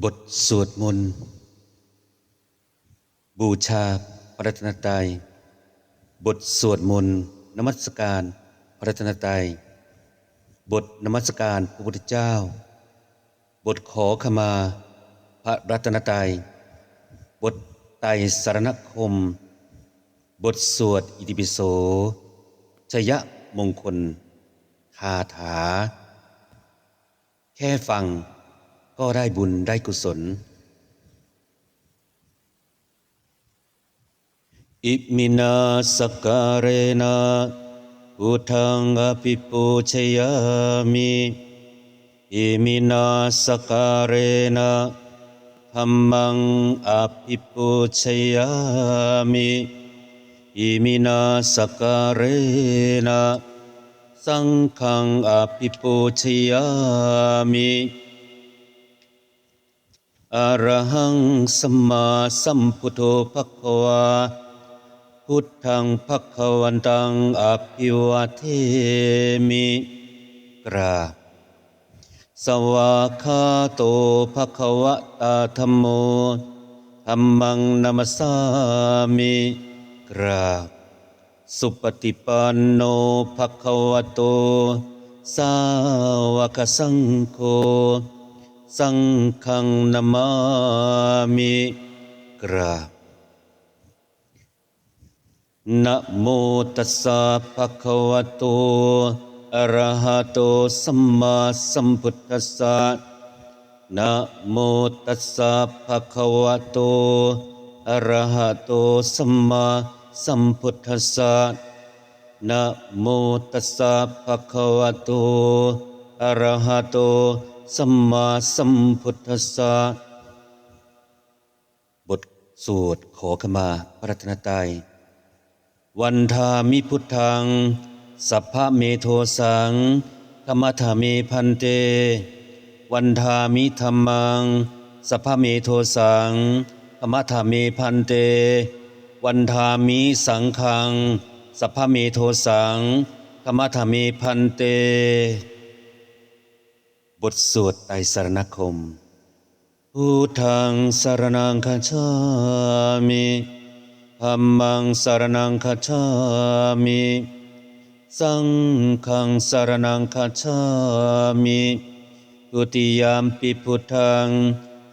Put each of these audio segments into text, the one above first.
บทสวดมนต์บูชาพระรัตนตรัยบทสวดมนต์นมัสการพระรัตนตรัยบทนมัสการพระพุทธเจ้า บทขอขมาพระรัตนตรัยบทไตรสรณคม บทสวดอิติปิโสชยะมงคลคาถา แค่ฟัง ก็ได้บุญได้กุศล อิมินาสการเรนะพุทังอภิปูชยามิอิมินาสการเรนะธัมมังอภิปูชยามิอิมินาสการเรนะสังฆังอภิปูชยามิ อรหังสัมมาสัมพุทโธภควา พุทธังภควันตังอภิวาเทมิกราบสวากขาโตภควตาธรรมโมธัมมังนัมสสามิกราบสุปฏิปันโนภควโต สาวกสังโฆ สังฆังนามามิกราบนะโมตัสสะภะคะวะโตอะระหะโตสัมมาสัมพุทธัสสะนะโมตัสสะภะคะวะโตอะระหะโตสัมมาสัมพุทธัสสะนะโมตัสสะภะคะวะโตอะระหะโต สัมมาสัมพุทธัสสะบทสวดขอขมาพระรัตนตรัยวันทามิพุทธัง สัพพะเมโทสังธรรมธาเมพันเต วันทามิธรรมัง สัพพะเมโทสังธรรมธาเมพันเต วันทามิสังฆัง สัพพะเมโทสังธรรมธาเมพันเต บทสวดไตรสรณคม พุทธังสรนังคัจฉามิธัมมังสรนังคัจฉามิ สังฆังสรนังคัจฉามิทุติยามปิพุทธัง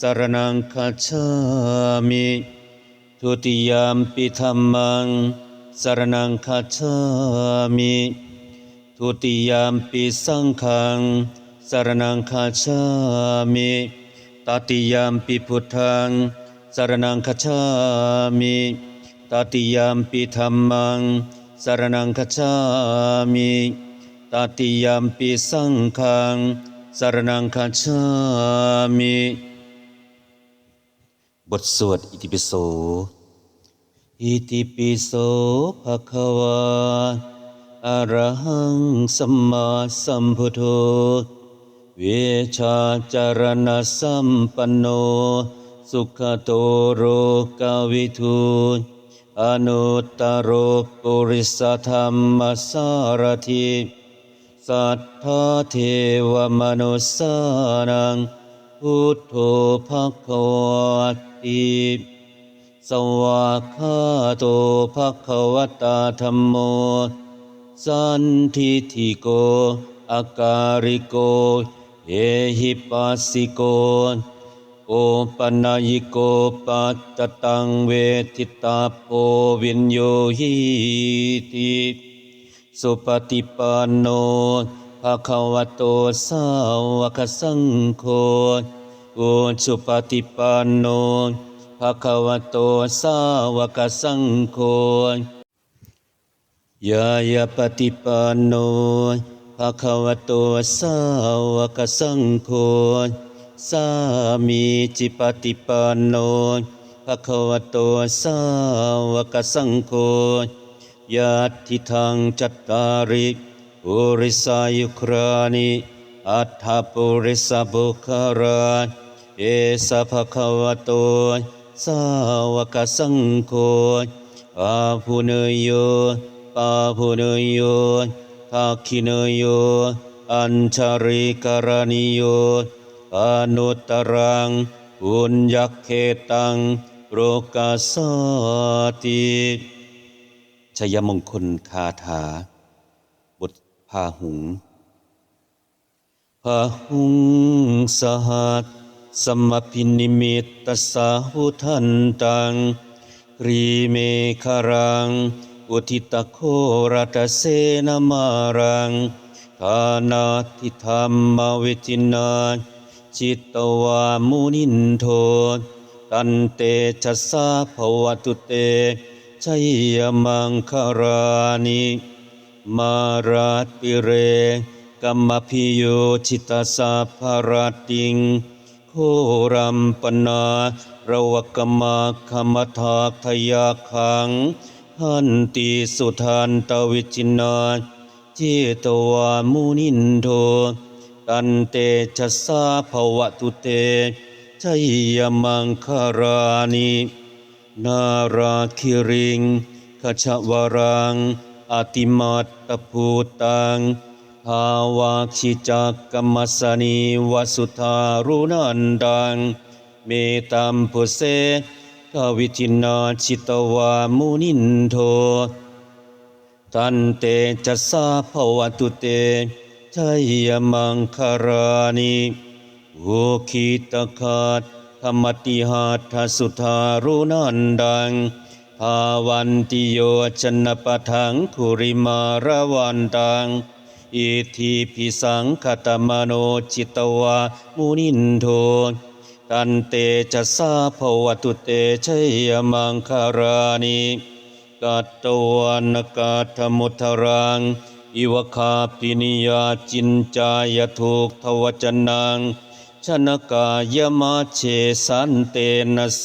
สรนังคัจฉามิทุติยามปิธัมมังสรนังคัจฉามิทุติยามปิสังฆัง สรนังคัจฉามิตติยามปิพุทธังสรนังคัจฉามิตติยามปิธัมมังสรนังคัจฉามิตติยามปิสังฆังสรนังคัจฉามิบทสวดอิติปิโสอิติปิโสภะคะวาอะระหังสัมมาสัมพุทโธ เวชาจารณสัมปันโน สุขโตโรกาวิทูอนุตตรโรปุริสธรรมสารถิสัทธาเทวมนุสสานัง พุทโธภควติสวากขาโตภควตาธรรมโม สันทิทิโกอาการิโก เอหิปัสสิโกโอปนายิโกปัตตตังเวทิตาโปวินโยหิติสุปฏิปันโนภะคะวะโตสาวกสังโฆโอสุปฏิปันโนภะคะวะโตสาวกสังโฆยายาปฏิปันโน ภะคะวะโตสาวกสังโฆสามีจิปฏิปันโนภะคะวะโตสาวกสังโฆยาทิทังจัตตาริปุริสายุครานิอัฏฐปุริสบุคาราเอสะภะคะวะโตสาวกสังโฆอาภุเนยโยปาภุเนยโย ทักขินโย อัญชาริการณิโยอนุตรังปุญญเคตังโรกาสติชยมงคลคาถา บทพาหุงพาหุงสหัสสมพินิมิตตสาหุทันตังรีเมคารัง อุทิตโครัตเสนามารังทานาทิธรรมเวจินาจิตตวามุนินโทตันเตชะสาภวตุเตชัยยมังคารานิมาราติเรกัมมพิโยชิตาสาภารติงโครัมปนาระวกมาคมทาทยาขัง หันติสุทันตวิจินาเจตวามุนินโทตันเตชะสาภวตุเตชัยยมังคารานินาราคิริงขชวรังอติมัตภูตังภาวาคิจักกมสนีวสุธารุนันดังเมตัมพุเส กวิจินาชิตวามุนินโทตันเตจะสาภวตุเตชัยมังคารานิโอคิตคัตธรรมติหาทสุธารุนันดังภาวันติโยชนปทังคุริมาระวันตังอิทิพิสังคตมโนจิตวามุนินโท ตันเตจะสาภวตุเตชัยมังคารานิกัตตวันกาธมุทรังอิวคาปินิยาจินจายทุกทวจนังชนกายมาเชสันเตนะโส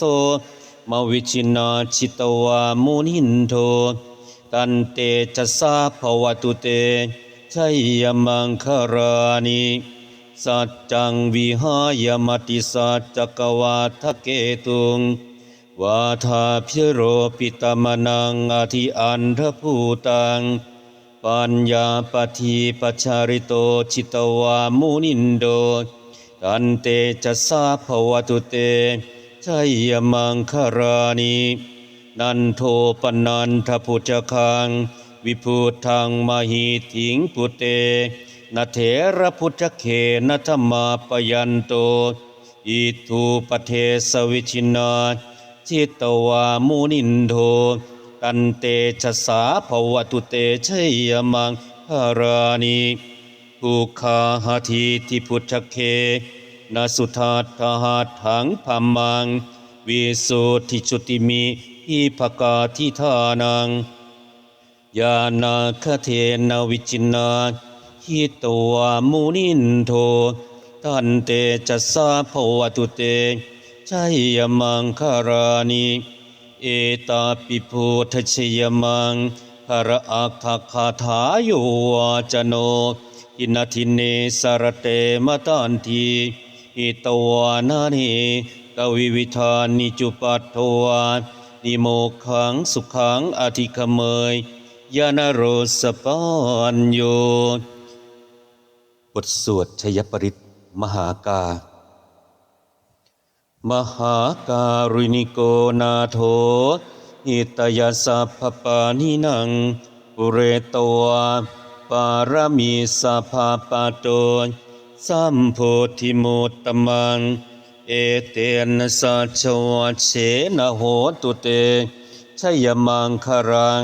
มวิชินาชิตวามุนินโทตันเตจะสาภวตุเตชัยยมังคารานิ สัจจังวิหายมติสัจจกวาทะเกตุงวาทาพิโรปิตมนังอธิอันทภูตัง ปัญญาปฏิปัชาริโตชิตวามุนินโดตันเตจะสาภวตุเตชัยมังคารานินันโทปนันทพุจคัง วิพุทังมหิถิงพุเต นเถระพุทธเขนธรรมาปยันโต อิทูปเทสวิชินาจิตวามุนินโทตันเตชะสาภวตุเตชัยมังคารานิภูคาหาทีทิพุทธเคนาสุทัตถหัตถังพัมมัง วิสุทธิจุติมิอิภกาทิธานัง ยานาคเทนวิจินา หิตวมุนินโทตันเตจะสาภวตุเตชัยยมังคารานิเอตาปิพุทธชยมังคารอักขคาถาโยวาจโน อินาทิเนสารเตมตันทีอิตวานานิกวิวิธานิจุปัตถวานิโมขังสุขังอธิขเมยยานโรสปัญโย บทสวดชยปริตมหากา มหาการุณิโกนาโถอิตยาสัพปานินัง ปุเรตวาปารมีสัพปาโตสัมโพธิโมตตมัง เอเตนะสัจวเชนะโหตุเตชยมังคารัง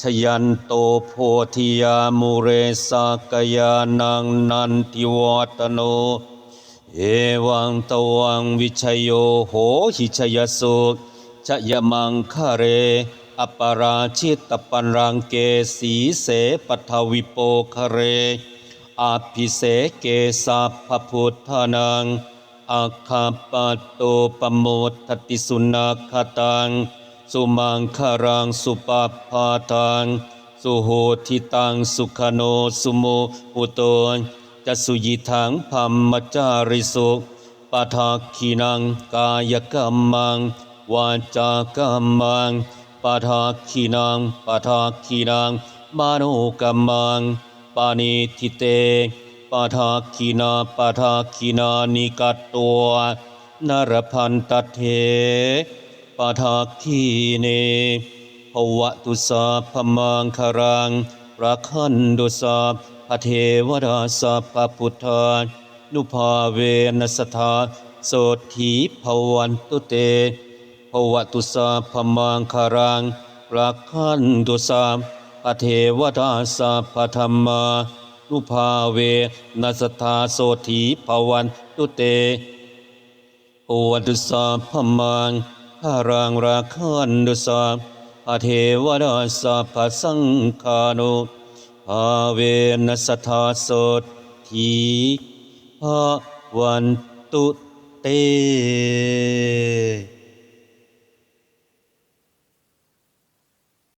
ชยันโตโพธิยามุเรสากยานังนันติวัตโน เอวังตวังวิชยโยโหหิชยสุชยมังคะเร อปาราชิตปันรังเกสีเสปทวิโปคะเรอาภิเสเกสัพพพุทธานังอาคาปโตปโมทติสุนัขตัง สุมังคารังสุปปพาตังสุโหทิตังสุขโนสุโมอุโตจะสุยิทังพัมมจาริสุปะทาคีนังกายกรรมังวาจากรรมังปะทาคีนังปะทาคีนังมโนกรรมังปานิทิเตปาทาคีนาปาทาคีนานิกัตตัว นรพันตเถ ปาทาคีเนภวตุสาพมังคารังราคันดุสาพเทวราสาพพุทธานุภาเวนัสธาโสถีภวันตุเตภวตุสาพมังคารังราคันตุสาพเทวดาสาพธรรมานุภาเวนัสธาโสถีภวันตุเตโอวัตุสาพมัง พระรังราคันดุสาอเทวดาสาพสังคานุภาเวนัสธาโสถีภวันตุเต